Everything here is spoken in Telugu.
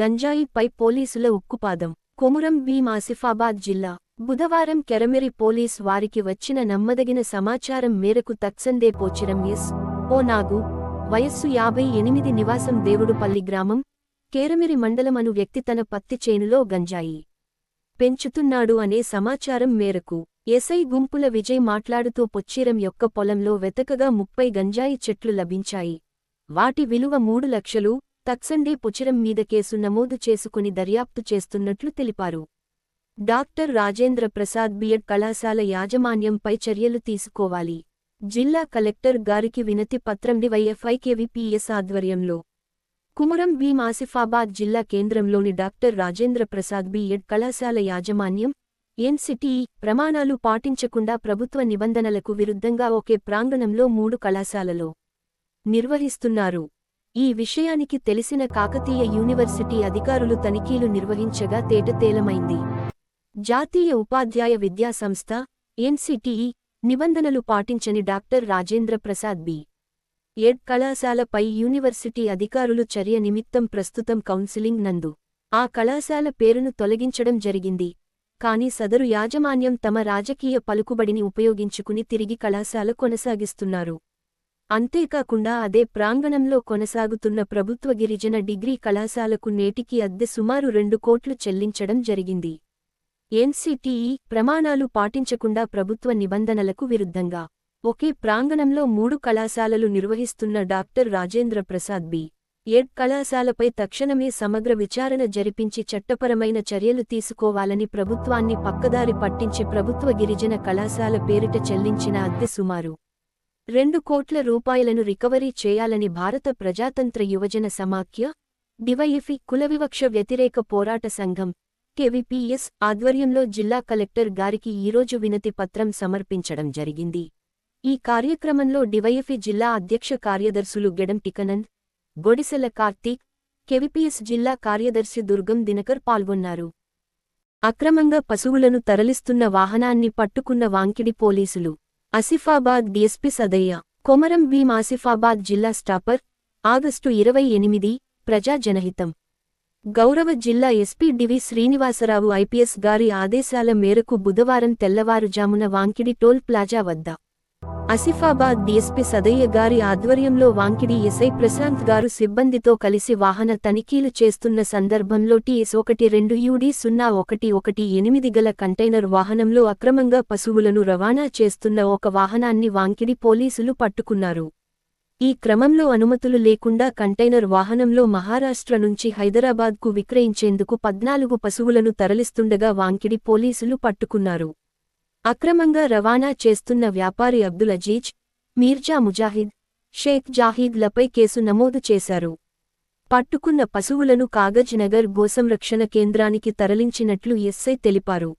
గంజాయిపై పోలీసుల ఉక్కుపాదం. కొమురం భీం ఆసిఫాబాద్ జిల్లా. బుధవారం కెరమెరి పోలీస్ వారికి వచ్చిన నమ్మదగిన సమాచారం మేరకు తక్సందే పోచిరం ఎస్. ఓ నాగు వయస్సు యాభై ఎనిమిది నివాసం దేవుడుపల్లి గ్రామం కేరమిరి మండలమను వ్యక్తి తన పత్తి చేనులో గంజాయి పెంచుతున్నాడు అనే సమాచారం మేరకు ఎస్ఐ గుంపుల విజయ్ మాట్లాడుతూ పొచ్చీరం యొక్క పొలంలో వెతకగా ముప్పై గంజాయి చెట్లు లభించాయి. వాటి విలువ మూడు లక్షలు తత్సండే పుచిరం మీద కేసు నమోదు చేసుకుని దర్యాప్తు చేస్తున్నట్లు తెలిపారు. డాక్టర్ రాజేంద్ర ప్రసాద్ బిఎడ్ కళాశాల యాజమాన్యంపై చర్యలు తీసుకోవాలి. జిల్లా కలెక్టర్ గారికి వినతి పత్రం డివైఎఫ్ఐకేవిపిఎస్ ఆధ్వర్యంలో. కుమరం భీం ఆసిఫాబాద్ జిల్లా కేంద్రంలోని డాక్టర్ రాజేంద్ర ప్రసాద్ బిఎడ్ కళాశాల యాజమాన్యం ఎన్సిటిఈ ప్రమాణాలు పాటించకుండా ప్రభుత్వ నిబంధనలకు విరుద్ధంగా ఒకే ప్రాంగణంలో మూడు కళాశాలలో నిర్వహిస్తున్నారు. ఈ విషయానికి తెలిసిన కాకతీయ యూనివర్సిటీ అధికారులు తనిఖీలు నిర్వహించగా తేటతేలమైంది జాతీయ ఉపాధ్యాయ విద్యా సంస్థ ఎన్సిటిఈ నిబంధనలు పాటించని doctor Rajendra Prasad B. Ed. కళాశాలపై university అధికారులు చర్య నిమిత్తం ప్రస్తుతం కౌన్సిలింగ్ నందు. ఆ కళాశాల పేరును తొలగించడం జరిగింది. కాని సదరు యాజమాన్యం తమ రాజకీయ పలుకుబడిని ఉపయోగించుకుని తిరిగి కళాశాల కొనసాగిస్తున్నారు. అంతేకాకుండా అదే ప్రాంగణంలో కొనసాగుతున్న ప్రభుత్వ గిరిజన డిగ్రీ కళాశాలకు నేటికి అద్దె సుమారు రెండు కోట్లు చెల్లించడం జరిగింది. ఎన్సిటిఈ ప్రమాణాలు పాటించకుండా ప్రభుత్వ నిబంధనలకు విరుద్ధంగా ఒకే ప్రాంగణంలో మూడు కళాశాలలు నిర్వహిస్తున్న doctor Rajendra Prasad B. Ed కళాశాలపై తక్షణమే సమగ్ర విచారణ జరిపించి చట్టపరమైన చర్యలు తీసుకోవాలని ప్రభుత్వాన్ని పక్కదారి పట్టించి ప్రభుత్వ గిరిజన కళాశాల పేరిట చెల్లించిన అద్దె సుమారు రెండు కోట్ల రూపాయలను రికవరీ చేయాలని భారత ప్రజాతంత్ర యువజన సమాఖ్య డివైఎఫి కులవివక్ష వ్యతిరేక పోరాట సంఘం కెవిపిఎస్ ఆధ్వర్యంలో జిల్లా కలెక్టర్ గారికి ఈరోజు వినతి పత్రం సమర్పించడం జరిగింది. ఈ కార్యక్రమంలో డివైఎఫి జిల్లా అధ్యక్ష కార్యదర్శులు గెడం టికనంద్ గొడిసెల కార్తీక్ కెవిపిఎస్ జిల్లా కార్యదర్శి దుర్గం దినకర్ పాల్గొన్నారు. అక్రమంగా పశువులను తరలిస్తున్న వాహనాన్ని పట్టుకున్న వాంకిడి పోలీసులు ఆసిఫాబాద్ డిఎస్పి సదయ్య కొమరం భీం ఆసిఫాబాద్ జిల్లా స్టాపర్ ఆగస్టు ఇరవై ఎనిమిది ప్రజా జనహితం. గౌరవ జిల్లా ఎస్పీ డివి శ్రీనివాసరావు ఐపీఎస్ గారి ఆదేశాల మేరకు బుధవారం తెల్లవారుజామున వాంకిడి టోల్ ప్లాజా వద్ద ఆసిఫాబాద్ డీఎస్పీ సదయ్య గారి ఆధ్వర్యంలో వాంకిడి ఎస్ఐ ప్రశాంత్ గారు సిబ్బందితో కలిసి వాహన తనిఖీలు చేస్తున్న సందర్భంలో టీఎస్ ఒకటి రెండు యూడీ సున్నా ఒకటి ఒకటి ఎనిమిది గల కంటైనర్ వాహనంలో అక్రమంగా పశువులను రవాణా చేస్తున్న ఒక వాహనాన్ని వాంకిడి పోలీసులు పట్టుకున్నారు. ఈ క్రమంలో అనుమతులు లేకుండా కంటైనర్ వాహనంలో మహారాష్ట్ర నుంచి హైదరాబాద్కు విక్రయించేందుకు పద్నాలుగు పశువులను తరలిస్తుండగా వాంకిడి పోలీసులు పట్టుకున్నారు. అక్రమంగా రవాణా చేస్తున్న వ్యాపారి అబ్దుల్ అజీజ్ మీర్జా ముజాహిద్ షేక్ జాహీద్లపై కేసు నమోదు చేశారు. పట్టుకున్న పశువులను కాగజ్ నగర్ గోసంరక్షణ కేంద్రానికి తరలించినట్లు ఎస్ఐ తెలిపారు.